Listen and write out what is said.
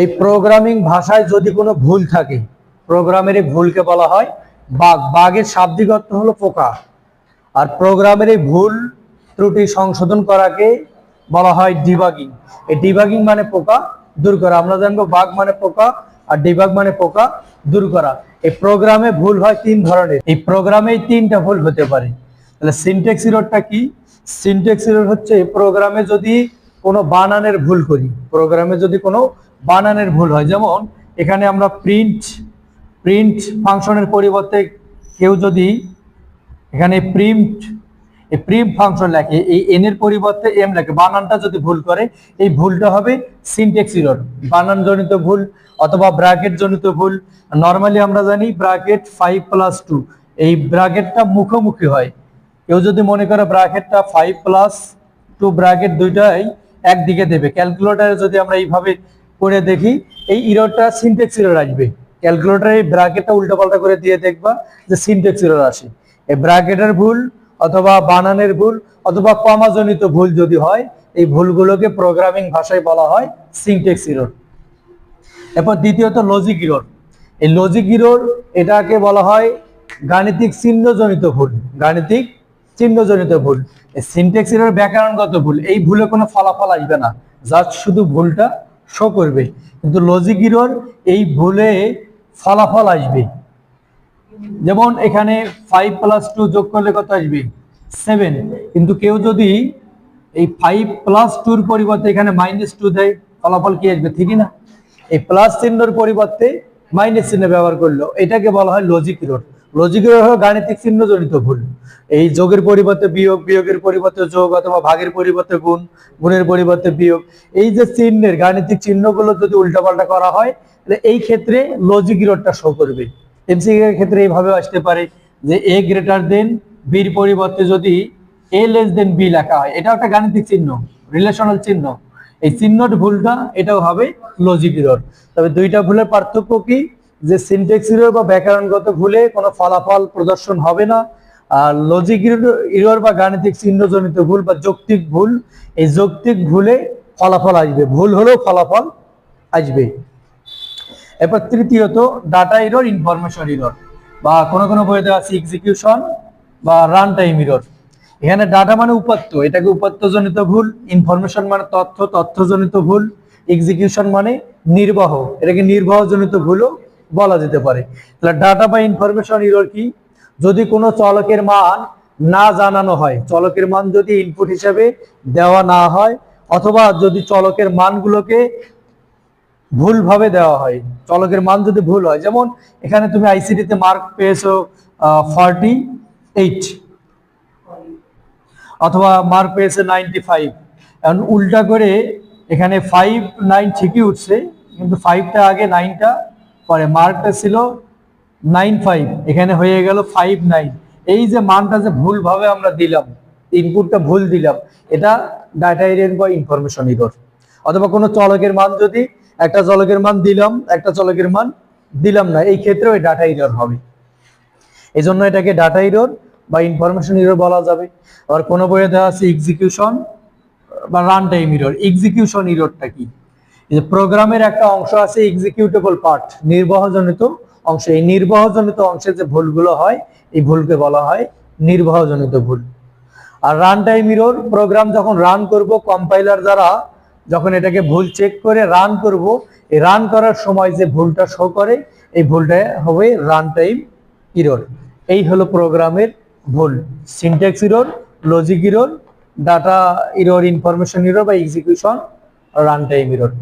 এই প্রোগ্রামিং ভাষায় যদি কোনো ভুল থাকে প্রোগ্রামের এই ভুলকে বলা হয় বাগ বাগের শাব্দিক অর্থ হলো পোকা। আর প্রোগ্রামের এই ভুল ত্রুটি সংশোধন করাকে বলা হয় ডিবাগিং এই ডিবাগিং মানে পোকা, দূর করা। আমরা জানব বাঘ মানে পোকা, আর ডিবাগ মানে পোকা, দূর করা। এই প্রোগ্রামে ভুল হয় তিন ধরনের। এই প্রোগ্রামে তিনটা ভুল হতে পারে। তাহলে সিনটেক্স ইরোরটা কি? সিনটেক্স ইরোর হচ্ছে প্রোগ্রামে যদি কোনো বানানের ভুল করি প্রোগ্রামে যদি কোনো বানানের ভুল হয়। যেমন, এখানে আমরা প্রিন্ট প্রিন্ট ফাংশনের পরিবর্তে কেউ যদি এখানে প্রিন্ট এই প্রিম ফাংশন লেখে, এই এন এর পরিবর্তে এম লেখে, বানানটা যদি ভুল করে, এই ভুলটা হবে সিনটেক্স ইরর বানান জনিত ভুল অথবা ব্র্যাকেট জনিত ভুল। নর্মালি আমরা জানি ব্র্যাকেট ফাইভ প্লাস টু এই ব্র্যাকেটটা মুখোমুখি হয়। কেউ যদি মনে করে ব্র্যাকেটটা ফাইভ প্লাস টু ব্র্যাকেট দুইটাই একদিকে দেবে ক্যালকুলেটারে যদি আমরা এইভাবে করে দেখি, এই ইররটা সিনটেক্স ইরর আসবে। ক্যালকুলেটারে এই ব্র্যাকেটটা উল্টাপাল্টা করে দিয়ে দেখবা যে সিনটেক্স ইরর আসে। এই ব্র্যাকেটের ভুল অথবা বানানের ভুল অথবা কমাজনিত ভুল যদি হয়, এই ভুলগুলোকে প্রোগ্রামিং ভাষায় বলা হয় সিনটেক্স ইরর এরপর দ্বিতীয়ত লজিক ইরর এই লজিক ইরোর এটাকে বলা হয় গাণিতিক চিহ্নজনিত ভুল, গাণিতিক চিহ্নজনিত ভুল। সিনটেক্স ইরর ব্যাকরণগত ভুল, এই ভুলে কোনো ফলাফল আসবে না। জাস্ট শুধু ভুলটা শো করবে। কিন্তু লজিক ইরর এই ভুলে ফলাফল আসবে। যেমন এখানে ফাইভ প্লাস টু যোগ করলে কত আসবে? সেভেন কিন্তু কেউ যদি এই ফাইভ প্লাস টুর পরিবর্তে এখানে মাইনাস টু দেয়, ফলাফল কি আসবে? ঠিকই না। এই প্লাস চিহ্নর পরিবর্তে মাইনাস চিহ্ন ব্যবহার করল। এটাকে বলা হয় লজিক ইরোর লজিক ইরোর গাণিতিক চিহ্ন জনিত ভুল। এই যোগের পরিবর্তে বিয়োগ, বিয়োগের পরিবর্তে যোগ অথবা ভাগের পরিবর্তে গুণ, গুণের পরিবর্তে বিয়োগ। এই যে চিহ্নের, গাণিতিক চিহ্নগুলো যদি উল্টাপাল্টা করা হয়, তাহলে এই ক্ষেত্রে লজিক ইরোরটা শো করবে। এমসিকিউ এর ক্ষেত্রে এইভাবে আসতে পারে যে এ গ্রেটার দেন বির পরিবর্তে যদি এ লেস দেন বি লেখা হয়, এটাও একটা গাণিতিক চিহ্ন রিলেশনাল চিহ্ন। এই চিহ্নট ভুলটা এটাও হবে লজিক ইরর তবে দুইটা ভুলের পার্থক্য কি? যে সিনটেক্স ইরর বা ব্যাকরণগত ভুলে কোনো ফলাফল প্রদর্শন হবে না। আর লজিক ইরর বা গাণিতিক চিহ্নজনিত ভুল বা যৌক্তিক ভুল, এই যৌক্তিক ভুলে ফলাফল আসবে। ভুল হলেও ফলাফল আসবে। এরপর তৃতীয়ত ডাটা ইরর ইনফরমেশন ইরর বা কোনো কোনো বইতে আছে এক্সিকিউশন বা রান টাইম ইরর এখানে ডাটা মানে উপাত্ত এটাকে উপাত্তজনিত ভুল ইনফরমেশন মানে তথ্য, তথ্যজনিত ভুল এক্সিকিউশন মানে নির্বাহ। এটাকে নির্বাহজনিত ভুলও বলা যেতে পারে। তাহলে ডাটা বা ইনফরমেশন ইরর কি? যদি কোনো চলকের মান না জানানো হয়, চলকের মান যদি ইনপুট হিসেবে দেওয়া না হয়, অথবা যদি চলকের মানগুলোকে ভুলভাবে দেওয়া হয়, চলকের মান যদি ভুল হয়, যেমন এখানে তুমি আইসিটিতে মার্ক পেয়েছ ফর্টি এইট অথবা মার্ক পেয়েছে নাইনটি ফাইভ এখন উল্টা করে এখানে ফাইভ নাইন ঠিকই উঠছে, কিন্তু ফাইভটা আগে নাইনটা পরে মার্কটা ছিল নাইন ফাইভ, এখানে হয়ে গেল ফাইভ নাইন। এই যে মানটা যে ভুলভাবে আমরা দিলাম, ইনপুটটা ভুল দিলাম, এটা ডাটা এরিয়ার বা ইনফরমেশন ইরর অথবা কোনো চলকের মান যদি একটা চলকের মান দিলাম, একটা চলকের মান দিলাম না, এই ক্ষেত্রে ওই ডাটা ইরর হবে। এই জন্য এটাকে ডাটা ইরর বা ইনফরমেশন ইরর বলা যাবে। আবার কোনো বইয়ে দেওয়া আছে এক্সিকিউশন বা রান টাইম ইরর এক্সিকিউশন ইররটা কি? যে প্রোগ্রামের একটা অংশ আছে এক্সিকিউটেবল পার্ট নির্বাহজনিত অংশ। এই নির্বাহজনিত অংশে যে ভুলগুলো হয়, এই ভুলকে বলা হয় নির্বাহজনিত ভুল। আর রান টাইম ইরর প্রোগ্রাম যখন রান করব কম্পাইলার দ্বারা যখন এটাকে ভুল চেক করে রান করব, এই রান করার সময় যে ভুলটা শো করে, এই ভুলটা হবে রান টাইম ইরর এই হলো প্রোগ্রামের ভুল। Syntax error logic error data error information error বা এক্সিকিউশন রান টাইম ইরর